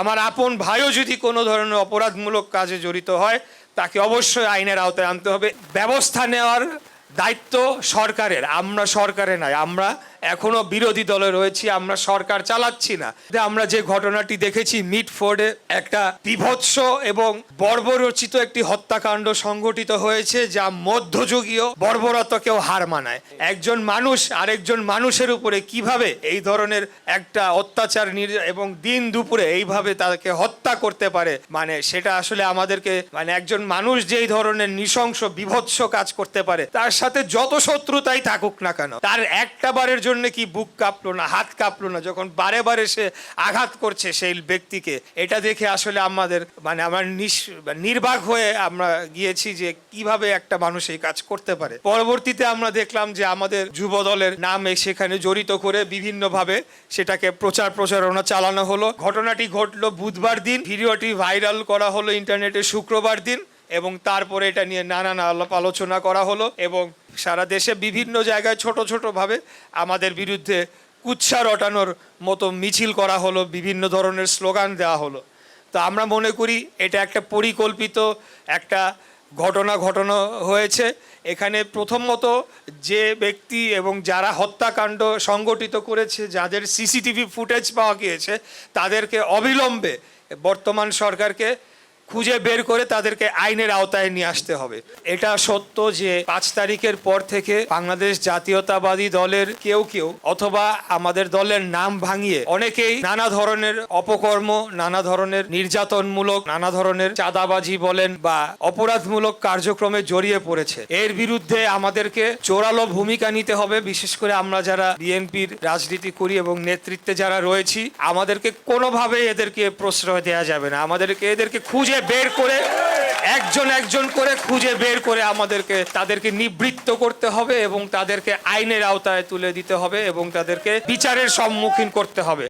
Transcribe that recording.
আমার আপন ভাইও যদি কোনো ধরনের অপরাধমূলক কাজে জড়িত হয়, তাকে অবশ্যই আইনের আওতায় আনতে হবে। ব্যবস্থা নেওয়ার দায়িত্ব সরকারের। আমরা সরকারে নাই আমরা এখনও বিরোধী দলে রয়েছি, আমরা সরকার চালাচ্ছি না। আমরা যে ঘটনাটি দেখেছি, মিটফোর্ডে একটা বিভৎস এবং বর্বরচিত একটি হত্যাকাণ্ড সংঘটিত হয়েছে, যা মধ্যযুগীয় বর্বরতাকেও হার মানায়। একজন মানুষ, আরেকজন মানুষের উপরে কীভাবে এই ধরনের একটা অত্যাচার এবং দিন দুপুরে এইভাবে তাকে হত্যা করতে পারে মানে সেটা আসলে আমাদেরকে মানে একজন মানুষ যেই ধরনের নৃশংস, বিভৎস কাজ করতে পারে, তার সাথে যত শত্রুতাই থাকুক না কেন, তার একটা বারের জন্য কি বুক কাঁপলো না, হাত কাঁপলো না, যখন বারে বারে সে আঘাত করছে সেই ব্যক্তিকে, এটা দেখে আসলে আমাদের মানে আমার নির্বাক হয়ে আমরা গিয়েছি যে কীভাবে একটা মানুষ এই কাজ করতে পারে। পরবর্তীতে আমরা দেখলাম যে আমাদের যুব দলের নাম সেখানে জড়িত করে বিভিন্নভাবে সেটাকে প্রচার প্রচারণা চালানো হলো। ঘটনাটি ঘটলো বুধবার দিন, ভিডিওটি ভাইরাল করা হলো ইন্টারনেটে শুক্রবার দিন। এবং তারপরে এটা নিয়ে নানান আলাপ আলোচনা করা হলো এবং সারা দেশে বিভিন্ন জায়গায় ছোট ছোটোভাবে আমাদের বিরুদ্ধে কুৎসা রটানোর মতো মিছিল করা হলো, বিভিন্ন ধরনের স্লোগান দেওয়া হলো। তো আমরা মনে করি এটা একটা পরিকল্পিত একটা ঘটনা ঘটানো হয়েছে। এখানে প্রথমত যে ব্যক্তি এবং যারা হত্যাকাণ্ড সংগঠিত করেছে, যাদের সিসিটিভি ফুটেজ পাওয়া গিয়েছে, তাদেরকে অবিলম্বে বর্তমান সরকারকে খুঁজে বের করে তাদেরকে আইনের আওতায় নিয়ে আসতে হবে। এটা সত্য যে পাঁচ তারিখের পর থেকে বাংলাদেশ জাতীয়তাবাদী দলের কেউ কেউ অথবা আমাদের দলের নাম ভাঙিয়ে অনেকেই নানা ধরনের অপকর্ম, নানা ধরনের নির্যাতনমূলক, নানা ধরনের চাঁদাবাজি বলেন বা অপরাধমূলক কার্যক্রমে জড়িয়ে পড়েছে। এর বিরুদ্ধে আমাদেরকে জোরালো ভূমিকা নিতে হবে। বিশেষ করে আমরা যারা বিএনপির রাজনীতি করি এবং নেতৃত্বে যারা রয়েছি, আমাদেরকে কোনোভাবে এদেরকে প্রশ্রয় দেওয়া যাবে না। আমাদেরকে, এদেরকে খুঁজে বের করে, একজন একজন করে খুঁজে বের করে আমাদেরকে, তাদেরকে নিবৃত্ত করতে হবে এবং তাদেরকে আইনের আওতায় তুলে দিতে হবে এবং তাদেরকে বিচারের সম্মুখীন করতে হবে।